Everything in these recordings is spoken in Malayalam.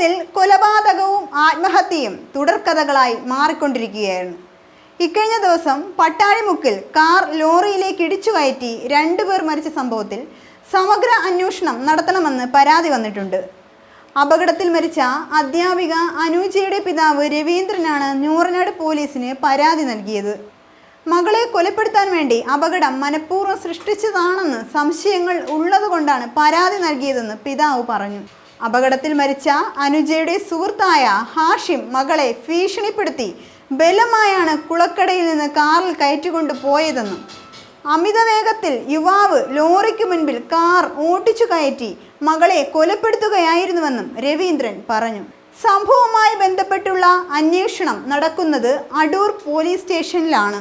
കേരളത്തിൽ കൊലപാതകവും ആത്മഹത്യയും തുടർക്കഥകളായി മാറിക്കൊണ്ടിരിക്കുകയാണ് ഇക്കഴിഞ്ഞ ദിവസം പട്ടാഴിമുക്കിൽ കാർ ലോറിയിലേക്ക് ഇടിച്ചു കയറ്റി രണ്ടുപേർ മരിച്ച സംഭവത്തിൽ സമഗ്ര അന്വേഷണം നടത്തണമെന്ന് പരാതി വന്നിട്ടുണ്ട്. അപകടത്തിൽ മരിച്ച അധ്യാപിക അനൂജയുടെ പിതാവ് രവീന്ദ്രനാണ് ഞൂറനാട് പോലീസിന് പരാതി നൽകിയത്. മകളെ കൊലപ്പെടുത്താൻ വേണ്ടി അപകടം മനഃപൂർവം സൃഷ്ടിച്ചതാണെന്ന് സംശയങ്ങൾ ഉള്ളതുകൊണ്ടാണ് പരാതി നൽകിയതെന്ന് പിതാവ് പറഞ്ഞു. അപകടത്തിൽ മരിച്ച അനുജയുടെ സുഹൃത്തായ ഹാഷിം മകളെ ഭീഷണിപ്പെടുത്തി ബലമായാണ് കുളക്കടയിൽ നിന്ന് കാറിൽ കയറ്റിക്കൊണ്ട് പോയതെന്നും അമിത വേഗത്തിൽ യുവാവ് ലോറിക്ക് മുൻപിൽ കാർ ഓട്ടിച്ചു കയറ്റി മകളെ കൊലപ്പെടുത്തുകയായിരുന്നുവെന്നും രവീന്ദ്രൻ പറഞ്ഞു. സംഭവവുമായി ബന്ധപ്പെട്ടുള്ള അന്വേഷണം നടക്കുന്നത് അടൂർ പോലീസ് സ്റ്റേഷനിലാണ്.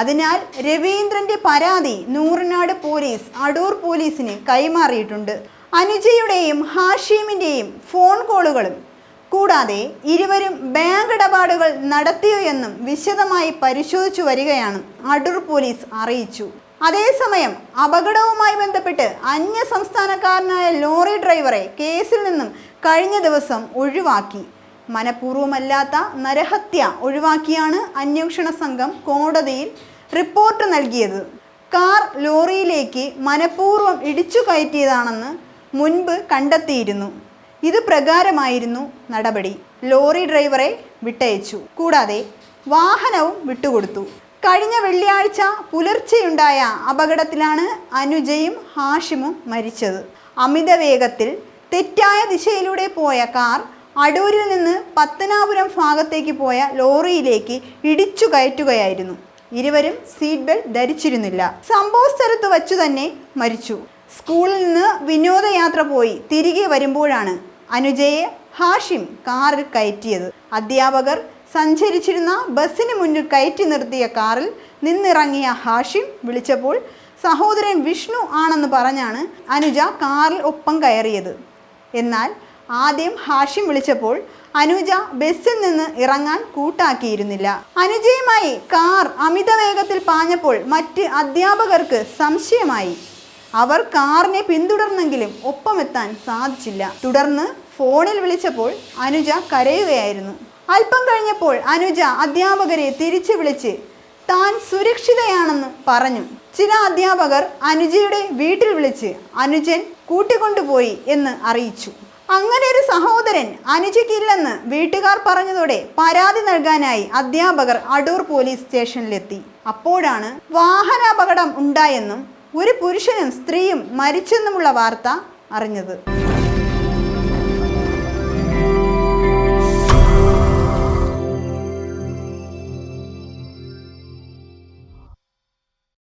അതിനാൽ രവീന്ദ്രന്റെ പരാതി നൂറിനാട് പോലീസ് അടൂർ പോലീസിന് കൈമാറിയിട്ടുണ്ട്. അനുജയുടെയും ഹാഷീമിന്റെയും ഫോൺ കോളുകളും. കൂടാതെ ഇരുവരും ബാങ്ക് ഇടപാടുകൾ നടത്തിയോ എന്നും വിശദമായി പരിശോധിച്ചു വരികയാണ് അടൂർ പോലീസ് അറിയിച്ചു. അതേസമയം അപകടവുമായി ബന്ധപ്പെട്ട് അന്യ സംസ്ഥാനക്കാരനായ ലോറി ഡ്രൈവറെ കേസിൽ നിന്നും കഴിഞ്ഞ ദിവസം ഒഴിവാക്കി. മനഃപൂർവമല്ലാത്ത നരഹത്യ ഒഴിവാക്കിയാണ് അന്വേഷണ സംഘം കോടതിയിൽ റിപ്പോർട്ട് നൽകിയത്. കാർ ലോറിയിലേക്ക് മനഃപൂർവം ഇടിച്ചു കയറ്റിയതാണെന്ന് മുൻപ് കണ്ടെത്തിയിരുന്നു. ഇത് പ്രകാരമായിരുന്നു നടപടി. ലോറി ഡ്രൈവറെ വിട്ടയച്ചു. കൂടാതെ വാഹനവും വിട്ടുകൊടുത്തു. കഴിഞ്ഞ വെള്ളിയാഴ്ച പുലർച്ചെയുണ്ടായ അപകടത്തിലാണ് അനുജയും ഹാഷിമും മരിച്ചത്. അമിത വേഗത്തിൽ തെറ്റായ ദിശയിലൂടെ പോയ കാർ അടൂരിൽ നിന്ന് പത്തനാപുരം ഭാഗത്തേക്ക് പോയ ലോറിയിലേക്ക് ഇടിച്ചു കയറ്റുകയായിരുന്നു. ഇരുവരും സീറ്റ് ബെൽറ്റ് ധരിച്ചിരുന്നില്ല. സംഭവ സ്ഥലത്ത് വച്ചു തന്നെ മരിച്ചു. സ്കൂളിൽ നിന്ന് വിനോദയാത്ര പോയി തിരികെ വരുമ്പോഴാണ് അനുജയെ ഹാഷിം കാറിൽ കയറ്റിയത്. അധ്യാപകർ സഞ്ചരിച്ചിരുന്ന ബസ്സിന് മുന്നിൽ കയറ്റി നിർത്തിയ കാറിൽ നിന്നിറങ്ങിയ ഹാഷിം വിളിച്ചപ്പോൾ സഹോദരൻ വിഷ്ണു ആണെന്ന് പറഞ്ഞാണ് അനുജ കാറിൽ ഒപ്പം കയറിയത് എന്നാൽ ആദ്യം ഹാഷിം വിളിച്ചപ്പോൾ അനുജ ബസ്സിൽ നിന്ന് ഇറങ്ങാൻ കൂട്ടാക്കിയിരുന്നില്ല. അനുജയുമായി കാർ അമിത വേഗത്തിൽ പാഞ്ഞപ്പോൾ മറ്റ് അധ്യാപകർക്ക് സംശയമായി. അവർ കാറിനെ പിന്തുടർന്നെങ്കിലും ഒപ്പമെത്താൻ സാധിച്ചില്ല. തുടർന്ന് ഫോണിൽ വിളിച്ചപ്പോൾ അനുജ കരയുകയായിരുന്നു. അല്പം കഴിഞ്ഞപ്പോൾ അനുജ അധ്യാപകരെ തിരിച്ചു വിളിച്ച് താൻ സുരക്ഷിതയാണെന്ന് പറഞ്ഞു. ചില അധ്യാപകർ അനുജയുടെ വീട്ടിൽ വിളിച്ച് അനുജൻ കൂട്ടിക്കൊണ്ടുപോയി എന്ന് അറിയിച്ചു. അങ്ങനെ ഒരു സഹോദരൻ അനുജയ്ക്കില്ലെന്ന് വീട്ടുകാർ പറഞ്ഞതോടെ പരാതി നൽകാനായി അധ്യാപകർ അടൂർ പോലീസ് സ്റ്റേഷനിലെത്തി. അപ്പോഴാണ് വാഹനാപകടം ഉണ്ടായെന്നും ഒരു പുരുഷനും സ്ത്രീയും മരിച്ചെന്നുമുള്ള വാർത്ത അറിഞ്ഞത്.